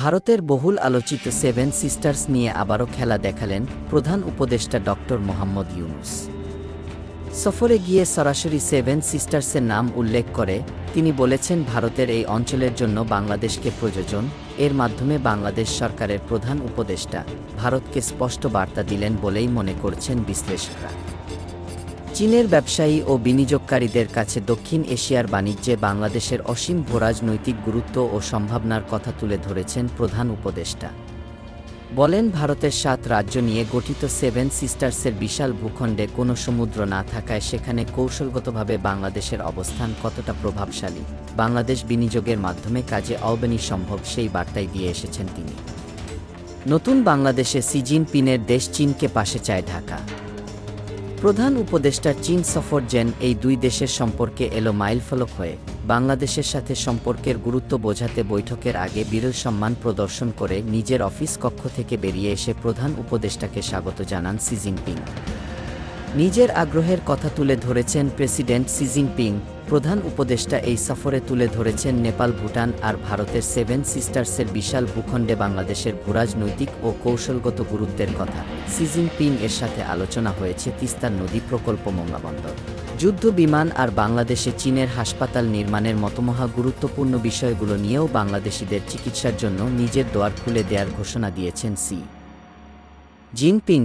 ভারতের বহুল আলোচিত সেভেন সিস্টার্স নিয়ে আবারও খেলা দেখালেন প্রধান উপদেষ্টা ডক্টর মোহাম্মদ ইউনুস। সফরে গিয়ে সরাসরি সেভেন সিস্টার্সের নাম উল্লেখ করে তিনি বলেছেন, ভারতের এই অঞ্চলের জন্য বাংলাদেশকে প্রয়োজন, এর মাধ্যমে বাংলাদেশ সরকারের প্রধান উপদেষ্টা ভারতকে স্পষ্ট বার্তা দিলেন বলেই মনে করছেন বিশ্লেষকরা। চীনের ব্যবসায়ী ও বিনিয়োগকারীদের কাছে দক্ষিণ এশিয়ার বাণিজ্যে বাংলাদেশের অসীম ভোরাজনৈতিক গুরুত্ব ও সম্ভাবনার কথা তুলে ধরেছেন প্রধান উপদেষ্টা। বলেন, ভারতের সাত রাজ্য নিয়ে গঠিত সেভেন সিস্টার্সের বিশাল ভূখণ্ডে কোনো সমুদ্র না থাকায় সেখানে কৌশলগতভাবে বাংলাদেশের অবস্থান কতটা প্রভাবশালী, বাংলাদেশ বিনিয়োগের মাধ্যমে কাজে অলবেনি সম্ভব সেই বার্তায় দিয়ে এসেছেন তিনি। নতুন বাংলাদেশে সি জিনপিনের দেশ চীনকে পাশে চায় ঢাকা। প্রধান উপদেষ্টা চীন সফর জেন এই দুই দেশের সম্পর্কে এলো মাইলফলক হয়ে। বাংলাদেশের সাথে সম্পর্কের গুরুত্ব বোঝাতে বৈঠকের আগে বিরল সম্মান প্রদর্শন করে নিজের অফিস কক্ষ থেকে বেরিয়ে এসে প্রধান উপদেষ্টাকে স্বাগত জানান সি জিনপিং। নিজের আগ্রহের কথা তুলে ধরেছেন প্রেসিডেন্ট সি জিনপিং। প্রধান উপদেষ্টা এই সফরে তুলে ধরেছেন নেপাল, ভুটান আর ভারতের সেভেন সিস্টার্সের বিশাল ভূখণ্ডে বাংলাদেশের ভূরাজনৈতিক ও কৌশলগত গুরুত্বের কথা। সি জিনপিং এর সাথে আলোচনা হয়েছে তিস্তার নদী প্রকল্প মঙ্গাবন্দর যুদ্ধ, বিমান আর বাংলাদেশে চীনের হাসপাতাল নির্মাণের মতো মহা গুরুত্বপূর্ণ বিষয়গুলো নিয়েও বাংলাদেশিদের চিকিৎসার জন্য নিজের দোয়ার খুলে দেওয়ার ঘোষণা দিয়েছেন সি জিনপিং